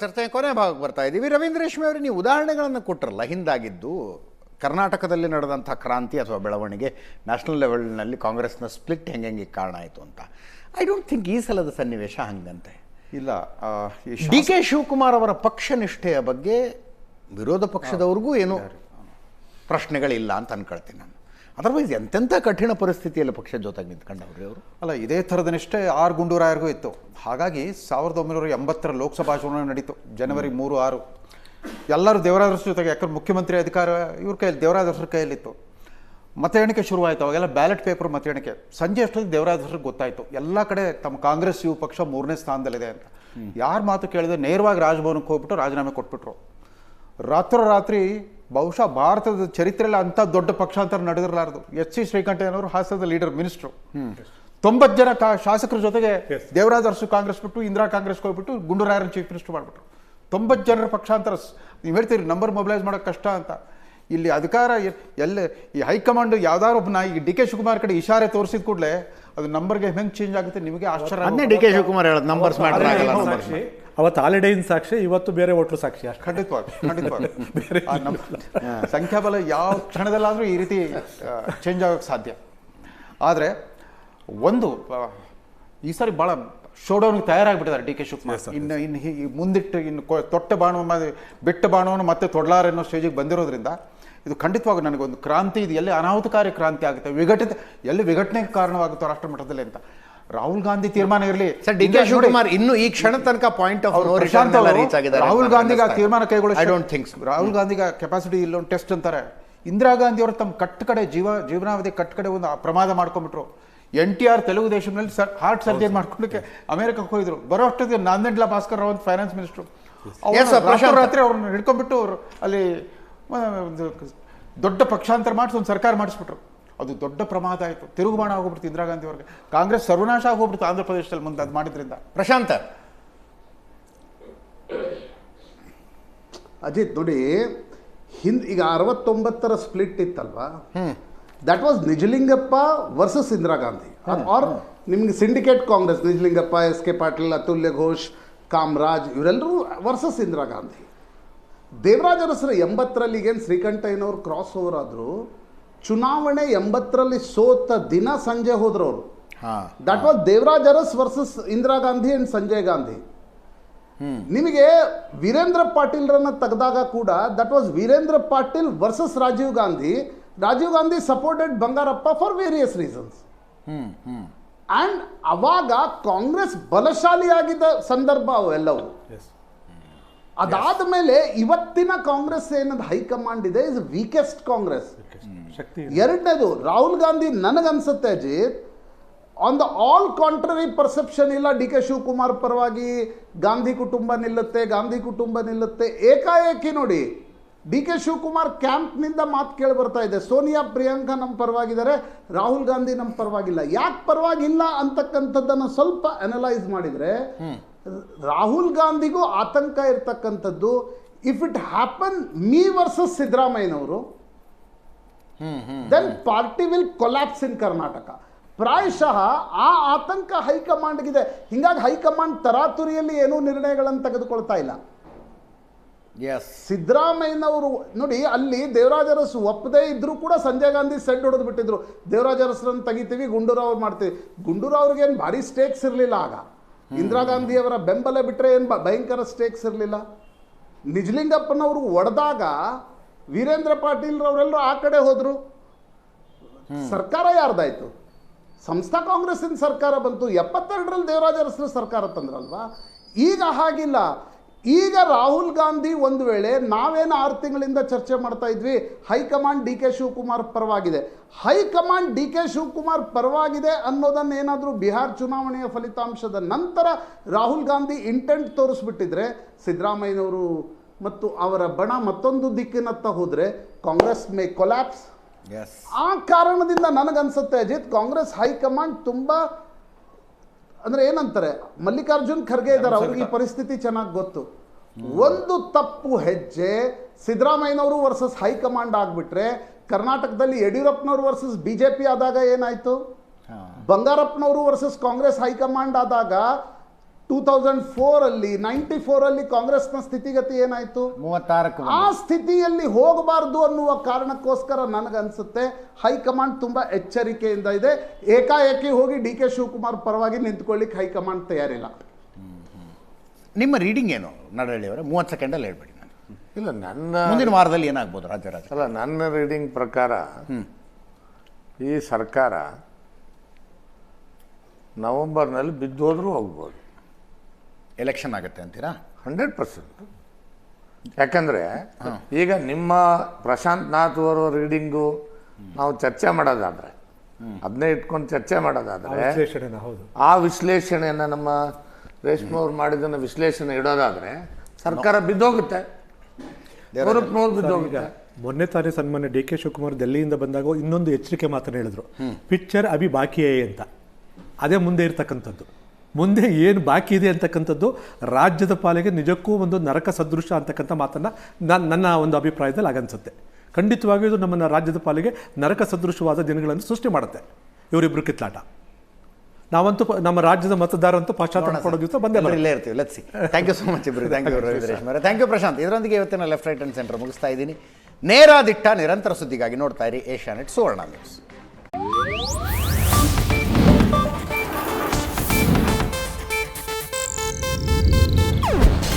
ಚರ್ಚೆಯ ಕೊನೆ ಭಾಗಕ್ಕೆ ಬರ್ತಾ ಇದ್ದೀವಿ. ರವೀಂದ್ರ ರೇಷ್ಮೆ ಅವರು ನೀವು ಉದಾಹರಣೆಗಳನ್ನು ಕೊಟ್ಟರಲ್ಲ ಹಿಂದಾಗಿದ್ದು ಕರ್ನಾಟಕದಲ್ಲಿ ನಡೆದಂಥ ಕ್ರಾಂತಿ ಅಥವಾ ಬೆಳವಣಿಗೆ ನ್ಯಾಷನಲ್ ಲೆವೆಲ್ನಲ್ಲಿ ಕಾಂಗ್ರೆಸ್ನ ಸ್ಪ್ಲಿಟ್ ಹೆಂಗೆ ಹೆಂಗೆ ಕಾರಣ ಆಯಿತು ಅಂತ. ಐ ಡೋಂಟ್ ಥಿಂಕ್ ಈ ಸಲದ ಸನ್ನಿವೇಶ ಹಂಗಂತೆ. ಇಲ್ಲ ಡಿ ಕೆ ಶಿವಕುಮಾರ್ ಅವರ ಪಕ್ಷ ನಿಷ್ಠೆಯ ಬಗ್ಗೆ ವಿರೋಧ ಪಕ್ಷದವ್ರಿಗೂ ಏನು ಪ್ರಶ್ನೆಗಳಿಲ್ಲ ಅಂತ ಅನ್ಕೊಳ್ತೀನಿ ನಾನು. ಅದರ್ವೈಸ್ ಎಂತೆಂಥ ಕಠಿಣ ಪರಿಸ್ಥಿತಿಯಲ್ಲಿ ಪಕ್ಷದ ಜೊತೆಗೆ ನಿಂತ್ಕೊಂಡವ್ರಿ ಅವರು ಅಲ್ಲ ಇದೇ ಥರದನಿಷ್ಟೇ ಆರ್ ಗುಂಡೂರಾಯರ್ಗೂ ಇತ್ತು. ಹಾಗಾಗಿ ಸಾವಿರದ ಒಂಬೈನೂರ ಎಂಬತ್ತರ ಲೋಕಸಭಾ ಚುನಾವಣೆ ನಡೀತು ಜನವರಿ ಮೂರು ಆರು. ಎಲ್ಲರೂ ದೇವರಾಜರ ಜೊತೆಗೆ ಯಾಕಂದ್ರೆ ಮುಖ್ಯಮಂತ್ರಿ ಅಧಿಕಾರ ಇವ್ರ ಕೈಯಲ್ಲಿ ದೇವರಾದರ್ಶರ ಕೈಯಲ್ಲಿತ್ತು. ಮತ ಎಣಿಕೆ ಶುರುವಾಯಿತು ಅವಾಗೆಲ್ಲ ಬ್ಯಾಲೆಟ್ ಪೇಪರ್ ಮತ ಎಣಿಕೆ ಸಂಜೆ ಅಷ್ಟೊತ್ತಿಗೆ ದೇವರಾದರ್ಶರಿಗೆ ಗೊತ್ತಾಯಿತು ಎಲ್ಲ ಕಡೆ ತಮ್ಮ ಕಾಂಗ್ರೆಸ್ ಯುವ ಪಕ್ಷ ಮೂರನೇ ಸ್ಥಾನದಲ್ಲಿದೆ ಅಂತ. ಯಾರ ಮಾತು ಕೇಳಿದ್ರೆ ನೇರವಾಗಿ ರಾಜಭವನಕ್ಕೆ ಹೋಗ್ಬಿಟ್ಟು ರಾಜೀನಾಮೆ ಕೊಟ್ಬಿಟ್ರು. ರಾತ್ರೋರಾತ್ರಿ ಬಹುಶಃ ಭಾರತದ ಚರಿತ್ರೆಯಲ್ಲಿ ಅಂಥ ದೊಡ್ಡ ಪಕ್ಷಾಂತರ ನಡೆದಿರಲಾರದು. ಎಚ್ ಸಿ ಶ್ರೀಕಂಠಯ್ಯನವರು ಹಾಸನದ ಲೀಡರ್ ಮಿನಿಸ್ಟ್ರು. ತೊಂಬತ್ತು ಜನ ಕಾ ಶಾಸಕರ ಜೊತೆಗೆ ದೇವರಾಜ ಅರಸು ಕಾಂಗ್ರೆಸ್ ಬಿಟ್ಟು ಇಂದಿರಾ ಕಾಂಗ್ರೆಸ್ ಹೋಗ್ಬಿಟ್ಟು ಗುಂಡೂರಾಯರನ್ನು ಚೀಫ್ ಮಿನಿಸ್ಟರ್ ಮಾಡಿಬಿಟ್ರು. ತೊಂಬತ್ತು ಜನರ ಪಕ್ಷಾಂತರ ನೀವು ಹೇಳ್ತೀರಿ ನಂಬರ್ ಮೊಬಿಲೈಸ್ ಮಾಡೋಕ್ಕೆ ಕಷ್ಟ ಅಂತ. ಇಲ್ಲಿ ಅಧಿಕಾರ ಎಲ್ಲ ಈ ಹೈಕಮಾಂಡ್ ಯಾವ್ದಾದ್ರು ಒಬ್ಬ ಈ ಡಿ ಕೆ ಶಿವಕುಮಾರ್ ಕಡೆ ಇಶಾರೆ ತೋರಿಸಿದ ಕೂಡಲೇ ಅದು ನಂಬರ್ಗೆ ಹೆಂಗೆ ಚೇಂಜ್ ಆಗುತ್ತೆ ನಿಮಗೆ ಆಶ್ಚರ್ಯ ಡಿ ಕೆ ಶಿವಕುಮಾರ್ ಹೇಳೋದು ನಂಬರ್ಸ್ ಅವತ್ತು ಆಲಿಡೈನ್ ಸಾಕ್ಷಿ ಇವತ್ತು ಬೇರೆ ಹೋಟ್ಲು ಸಾಕ್ಷಿ ಅಷ್ಟೇ. ಖಂಡಿತವಾಗಿ ಖಂಡಿತವಾಗಿ. ಬೇರೆ ಸಂಖ್ಯಾಬಲ ಯಾವ ಕ್ಷಣದಲ್ಲಾದರೂ ಈ ರೀತಿ ಚೇಂಜ್ ಆಗೋಕ್ಕೆ ಸಾಧ್ಯ. ಆದರೆ ಒಂದು ಈ ಸಾರಿ ಭಾಳ ಶೋಡೌನ್ಗೆ ತಯಾರಾಗಿಬಿಟ್ಟಿದ್ದಾರೆ ಡಿ ಕೆ ಶಿವಕುಮಾರ್. ಇನ್ನು ಇನ್ನು ಮುಂದಿಟ್ಟು ಇನ್ನು ತೊಟ್ಟ ಬಾಣವ ಮ- ಬಿಟ್ಟ ಬಾಣವನ್ನು ಮತ್ತೆ ತೊಡಲಾರ ಅನ್ನೋ ಸ್ಟೇಜಿಗೆ ಬಂದಿರೋದ್ರಿಂದ ಇದು ಖಂಡಿತವಾಗ ನನಗೊಂದು ಕ್ರಾಂತಿ ಇದು ಎಲ್ಲಿ ಅನಾಹುತಕಾರಿ ಕ್ರಾಂತಿ ಆಗುತ್ತೆ ವಿಘಟಿತ ಎಲ್ಲಿ ವಿಘಟನೆಗೆ ಕಾರಣವಾಗುತ್ತೋ ರಾಷ್ಟ್ರ ಮಟ್ಟದಲ್ಲಿ ಅಂತ. ರಾಹುಲ್ ಗಾಂಧಿ ತೀರ್ಮಾನ ಇರಲಿ. ಸರ್ ಡಿ ಕೆ ಶಿವಕುಮಾರ್ ಇನ್ನು ಈ ಕ್ಷಣ ತನಕ point of no return reach ಆಗಿದ್ದಾರೆ ರಾಹುಲ್ ಗಾಂಧಿಗೆ ಆ ತೀರ್ಮಾನ ಕೈಗೊಳ್ಳಿ. ಐ ಡೋಂಟ್ ಥಿಂಕ್ ರಾಹುಲ್ ಗಾಂಧಿಗೆ ಕೆಪಾಸಿಟಿ ಇಲ್ಲ ಒಂದು ಟೆಸ್ಟ್ ಅಂತಾರೆ. ಇಂದಿರಾ ಗಾಂಧಿ ಅವರು ತಮ್ಮ ಕಟ್ ಕಡೆ ಜೀವ ಜೀವನಾವಧಿ ಕಟ್ ಕಡೆ ಒಂದು ಪ್ರಮಾದ ಮಾಡ್ಕೊಂಡ್ಬಿಟ್ರು. ಎನ್ ಟಿ ಆರ್ ತೆಲುಗು ದೇಶದಲ್ಲಿ ಸರ್ ಹಾರ್ಟ್ ಸರ್ಜರಿ ಮಾಡ್ಕೊಳ್ಳಿಕ್ಕೆ ಅಮೆರಿಕಕ್ಕೆ ಹೋಗಿದ್ರು. ಬರೋ ಅಷ್ಟೊತ್ತಿಗೆ ನಾಂದೆಂಡ್ಲ ಭಾಸ್ಕರ್ ರಾವ್ ಫೈನಾನ್ಸ್ ಮಿನಿಸ್ಟ್ರು. ರಾತ್ರಿ ಅವ್ರನ್ನ ಹಿಡ್ಕೊಂಡ್ಬಿಟ್ಟು ಅವರು ಅಲ್ಲಿ ಒಂದು ದೊಡ್ಡ ಪಕ್ಷಾಂತರ ಮಾಡಿಸಿ ಒಂದು ಸರ್ಕಾರ ಮಾಡಿಸ್ಬಿಟ್ರು. ಅದು ದೊಡ್ಡ ಪ್ರಮಾದ ಆಯಿತು. ತಿರುಗುಬಾಣ ಆಗೋಗ್ಬಿಡ್ತು ಇಂದಿರಾ ಗಾಂಧಿ ಅವ್ರಿಗೆ. ಕಾಂಗ್ರೆಸ್ ಸರ್ವನಾಶ ಆಗೋಗ್ಬಿಡ್ತು ಆಂಧ್ರ ಪ್ರದೇಶದಲ್ಲಿ ಮುಂದೆ ಅದು ಮಾಡಿದ್ರಿಂದ. ಪ್ರಶಾಂತ. ಅಜಿತ್ ನೋಡಿ ಹಿಂದ್ ಈಗ ಅರವತ್ತೊಂಬತ್ತರ split ಇತ್ತಲ್ವಾ? That was Nijalingappa versus Indira Gandhi. Or ನಿಮ್ಗೆ syndicate Congress Nijalingappa S K Patil Atulya Ghosh Kamaraj ಇವರೆಲ್ಲರೂ ವರ್ಸಸ್ ಇಂದಿರಾ ಗಾಂಧಿ. ದೇವರಾಜ ಅರಸರ ಎಂಬತ್ತರಲ್ಲಿ ಈಗೇನು ಶ್ರೀಕಂಠಯ್ಯನವ್ರು ಕ್ರಾಸ್ ಓವರ್ ಆದರು. ಚುನಾವಣೆ ಎಂಬತ್ತರಲ್ಲಿ ಸೋತ ದಿನ ಸಂಜೆ ಹೋದ್ರು ಅವರು that was Devaraj Urs versus Indira Gandhi and Sanjay Gandhi. ನಿಮಗೆ ವೀರೇಂದ್ರ ಪಾಟೀಲ್ರನ್ನ ತೆಗೆದಾಗ ಕೂಡ that was Veerendra Patil versus Rajiv Gandhi. Rajiv Gandhi supported Bangarappa for various reasons and ಅವಾಗ ಕಾಂಗ್ರೆಸ್ ಬಲಶಾಲಿಯಾಗಿದ್ದ ಸಂದರ್ಭ ಅವೆಲ್ಲವೂ. ಅದಾದ ಮೇಲೆ ಇವತ್ತಿನ ಕಾಂಗ್ರೆಸ್ ಏನದು ಹೈಕಮಾಂಡ್ ಇದೆ ಇಸ್ ವೀಕೆಸ್ಟ್ ಕಾಂಗ್ರೆಸ್. ಶಕ್ತಿ ಎರಡನೇದು ರಾಹುಲ್ ಗಾಂಧಿ ನನಗನ್ಸುತ್ತೆ Ajit on the all contrary perception ಇಲ್ಲ ಡಿ ಕೆ ಶಿವಕುಮಾರ್ ಪರವಾಗಿ ಗಾಂಧಿ ಕುಟುಂಬ ನಿಲ್ಲುತ್ತೆ ಗಾಂಧಿ ಕುಟುಂಬ ನಿಲ್ಲುತ್ತೆ ಏಕಾಏಕಿ ನೋಡಿ ಡಿ ಕೆ ಶಿವಕುಮಾರ್ ಕ್ಯಾಂಪ್ನಿಂದ ಮಾತು ಕೇಳಿ ಬರ್ತಾ ಇದೆ ಸೋನಿಯಾ ಪ್ರಿಯಾಂಕಾ ನಮ್ಮ ಪರವಾಗಿದ್ದಾರೆ ರಾಹುಲ್ ಗಾಂಧಿ ನಮ್ಮ ಪರವಾಗಿಲ್ಲ. ಯಾಕೆ ಪರವಾಗಿಲ್ಲ ಅಂತಕ್ಕಂಥದ್ದನ್ನು ಸ್ವಲ್ಪ ಅನಲೈಸ್ ಮಾಡಿದರೆ ರಾಹುಲ್ ಗಾಂಧಿಗೂ ಆತಂಕ ಇರ್ತಕ್ಕಂಥದ್ದು if it happen me versus ಸಿದ್ದರಾಮಯ್ಯನವರು then party will collapse in Karnataka ಪ್ರಾಯಶಃ ಆ ಆತಂಕ ಹೈಕಮಾಂಡ್ಗಿದೆ. ಹಿಂಗಾಗಿ ಹೈಕಮಾಂಡ್ ತರಾತುರಿಯಲ್ಲಿ ಏನೂ ನಿರ್ಣಯಗಳನ್ನು ತೆಗೆದುಕೊಳ್ತಾ ಇಲ್ಲ. ಎಸ್ ಸಿದ್ದರಾಮಯ್ಯನವರು ನೋಡಿ ಅಲ್ಲಿ ದೇವರಾಜ ಅರಸು ಒಪ್ಪದೇ ಇದ್ರೂ ಕೂಡ ಸಂಜಯ್ ಗಾಂಧಿ ಸೆಡ್ ಹೊಡೆದು ಬಿಟ್ಟಿದ್ರು. ದೇವರಾಜ ಅರಸರನ್ನು ತೆಗಿತೀವಿ ಗುಂಡೂರಾವ್ ಮಾಡ್ತೀವಿ. ಗುಂಡೂರಾವ್ರಿಗೆ ಏನು ಭಾರಿ ಸ್ಟೇಕ್ಸ್ ಇರಲಿಲ್ಲ ಆಗ. ಇಂದಿರಾ ಗಾಂಧಿಯವರ ಬೆಂಬಲ ಬಿಟ್ಟರೆ ಏನು ಭಯಂಕರ ಸ್ಟೇಕ್ಸ್ ಇರಲಿಲ್ಲ. ನಿಜಲಿಂಗಪ್ಪನವರು ಒಡೆದಾಗ ವೀರೇಂದ್ರ ಪಾಟೀಲ್ ರವರೆಲ್ಲರೂ ಆ ಕಡೆ ಹೋದರು. ಸರ್ಕಾರ ಯಾರ್ದಾಯ್ತು? ಸಂಸ್ಥಾ ಕಾಂಗ್ರೆಸ್ಸಿನ ಸರ್ಕಾರ ಬಂತು. ಎಪ್ಪತ್ತೆರಡರಲ್ಲಿ ದೇವರಾಜ ಅರಸರು ಸರ್ಕಾರ ತಂದ್ರಲ್ವಾ? ಈಗ ಹಾಗಿಲ್ಲ. ಈಗ ರಾಹುಲ್ ಗಾಂಧಿ ಒಂದು ವೇಳೆ ನಾವೇನು ಆರು ತಿಂಗಳಿಂದ ಚರ್ಚೆ ಮಾಡ್ತಾ ಇದ್ವಿ, ಹೈಕಮಾಂಡ್ ಡಿ ಕೆ ಶಿವಕುಮಾರ್ ಪರವಾಗಿದೆ. ಹೈಕಮಾಂಡ್ ಡಿ ಕೆ ಶಿವಕುಮಾರ್ ಪರವಾಗಿದೆ ಅನ್ನೋದನ್ನು ಏನಾದರೂ ಬಿಹಾರ್ ಚುನಾವಣೆಯ ಫಲಿತಾಂಶದ ನಂತರ ರಾಹುಲ್ ಗಾಂಧಿ ಇಂಟೆಂಟ್ ತೋರಿಸ್ಬಿಟ್ಟಿದ್ರೆ ಸಿದ್ದರಾಮಯ್ಯನವರು ಮತ್ತು ಅವರ ಬಣ ಮತ್ತೊಂದು ದಿಕ್ಕಿನತ್ತ ಹೋದರೆ ಕಾಂಗ್ರೆಸ್ ಮೇ ಕೊಲ್ಯಾಪ್ಸ್. ಆ ಕಾರಣದಿಂದ ನನಗನ್ಸುತ್ತೆ ಅಜಿತ್ ಕಾಂಗ್ರೆಸ್ ಹೈಕಮಾಂಡ್ ತುಂಬ ಅಂದ್ರೆ ಏನಂತಾರೆ ಮಲ್ಲಿಕಾರ್ಜುನ್ ಖರ್ಗೆ ಇದ್ದಾರೆ ಅವ್ರಿಗೆ ಈ ಪರಿಸ್ಥಿತಿ ಚೆನ್ನಾಗಿ ಗೊತ್ತು. ಒಂದು ತಪ್ಪು ಹೆಜ್ಜೆ ಸಿದ್ದರಾಮಯ್ಯನವರು ವರ್ಸಸ್ ಹೈಕಮಾಂಡ್ ಆಗಿಬಿಟ್ರೆ ಕರ್ನಾಟಕದಲ್ಲಿ ಯಡಿಯೂರಪ್ಪನವರು ವರ್ಸಸ್ ಬಿಜೆಪಿ ಆದಾಗ ಏನಾಯ್ತು? ಬಂಗಾರಪ್ಪನವರು ವರ್ಸಸ್ ಕಾಂಗ್ರೆಸ್ ಹೈಕಮಾಂಡ್ ಆದಾಗ ಟೂ ತೌಸಂಡ್ ಫೋರಲ್ಲಿ ನೈಂಟಿ ಫೋರಲ್ಲಿ ಕಾಂಗ್ರೆಸ್ನ ಸ್ಥಿತಿಗತಿ ಏನಾಯಿತು? ಮೂವತ್ತಾರಕ್ಕೆ ಆ ಸ್ಥಿತಿಯಲ್ಲಿ ಹೋಗಬಾರ್ದು ಅನ್ನುವ ಕಾರಣಕ್ಕೋಸ್ಕರ ನನಗನ್ಸುತ್ತೆ ಹೈಕಮಾಂಡ್ ತುಂಬ ಎಚ್ಚರಿಕೆಯಿಂದ ಇದೆ. ಏಕಾಏಕಿ ಹೋಗಿ ಡಿ ಕೆ ಶಿವಕುಮಾರ್ ಪರವಾಗಿ ನಿಂತ್ಕೊಳ್ಳಿಕ್ಕೆ ಹೈಕಮಾಂಡ್ ತಯಾರಿಲ್ಲ. ನಿಮ್ಮ ರೀಡಿಂಗ್ ಏನು ನಡಹಳ್ಳಿ ಅವರೇ? ಮೂವತ್ತು ಸೆಕೆಂಡಲ್ಲಿ ಹೇಳ್ಬೇಡಿ ನಾನು ಇಲ್ಲ ನನ್ನ ಮುಂದಿನ ವಾರದಲ್ಲಿ ಏನಾಗ್ಬೋದು ರಾಜ್ಯ ರಾಜ ಅಲ್ಲ ನನ್ನ ರೀಡಿಂಗ್ ಪ್ರಕಾರ ಈ ಸರ್ಕಾರ ನವೆಂಬರ್ನಲ್ಲಿ ಬಿದ್ದೋದ್ರೂ ಹೋಗ್ಬೋದು. ಎಲೆಕ್ಷನ್ ಆಗುತ್ತೆ ಅಂತೀರಾ? Hundred percent. ಯಾಕಂದರೆ ಈಗ ನಿಮ್ಮ ಪ್ರಶಾಂತ್ ನಾಥ್ ಅವರ ರೀಡಿಂಗು ನಾವು ಚರ್ಚೆ ಮಾಡೋದಾದರೆ ಅದನ್ನೇ ಇಟ್ಕೊಂಡು ಚರ್ಚೆ ಮಾಡೋದಾದರೆ ಆ ವಿಶ್ಲೇಷಣೆಯನ್ನು ನಮ್ಮ ರೇಷ್ಮೆ ಅವ್ರು ಮಾಡಿದ್ದನ್ನು ವಿಶ್ಲೇಷಣೆ ಇಡೋದಾದರೆ ಸರ್ಕಾರ ಬಿದ್ದೋಗುತ್ತೆ. ನೂರಕ್ಕೆ ನೂರು ಈಗ ಬಿದ್ದೋಗುತ್ತೆ. ಮೊನ್ನೆ ತಾನೇ ಸನ್ಮಾನ್ಯ ಡಿ ಕೆ ಶಿವಕುಮಾರ್ ದೆಲ್ಲಿಯಿಂದ ಬಂದಾಗ ಇನ್ನೊಂದು ಎಚ್ಚರಿಕೆ ಮಾತನ್ನು ಹೇಳಿದ್ರು. ಪಿಕ್ಚರ್ ಅಭಿ ಬಾಕಿಯೇ ಅಂತ. ಅದೇ ಮುಂದೆ ಇರ್ತಕ್ಕಂಥದ್ದು. ಮುಂದೆ ಏನು ಬಾಕಿ ಇದೆ ಅಂತಕ್ಕಂಥದ್ದು ರಾಜ್ಯದ ಪಾಲಿಗೆ ನಿಜಕ್ಕೂ ಒಂದು ನರಕ ಸದೃಶ ಅಂತಕ್ಕಂಥ ಮಾತನ್ನು ನಾನು ನನ್ನ ಒಂದು ಅಭಿಪ್ರಾಯದಲ್ಲಿ ಆಗನ್ಸುತ್ತೆ. ಖಂಡಿತವಾಗಿಯೂ ಇದು ನಮ್ಮ ರಾಜ್ಯದ ಪಾಲಿಗೆ ನರಕ ಸದೃಶವಾದ ದಿನಗಳನ್ನು ಸೃಷ್ಟಿ ಮಾಡುತ್ತೆ. ಇವರಿಬ್ಬರು ಕಿತ್ಲಾಟ. ನಾವಂತೂ ನಮ್ಮ ರಾಜ್ಯದ ಮತದಾರಂತೂ ಪಾಶ್ಚಾತ್ಯ ಕೊಡೋ ದಿವಸ ಬಂದೇ ಇಲ್ಲೇ ಇರ್ತೀವಿ. Let's see thank you so much ಇಬ್ಬರು ಥ್ಯಾಂಕ್ ಯು ರವಿ ಮರ ಥ್ಯಾಂಕ್ ಯು ಪ್ರಶಾಂತ್. ಇದರೊಂದಿಗೆ ಇವತ್ತಿನ ಲೆಫ್ಟ್ ರೈಟ್ ಆ್ಯಂಡ್ ಸೆಂಟರ್ ಮುಗಿಸ್ತಾ ಇದ್ದೀನಿ. ನೇರ ದಿಟ್ಟ ನಿರಂತರ ಸುದ್ದಿಗಾಗಿ ನೋಡ್ತಾ ಇರಿ ಏಷ್ಯಾನೆಟ್ ಸುವರ್ಣ ನ್ಯೂಸ್.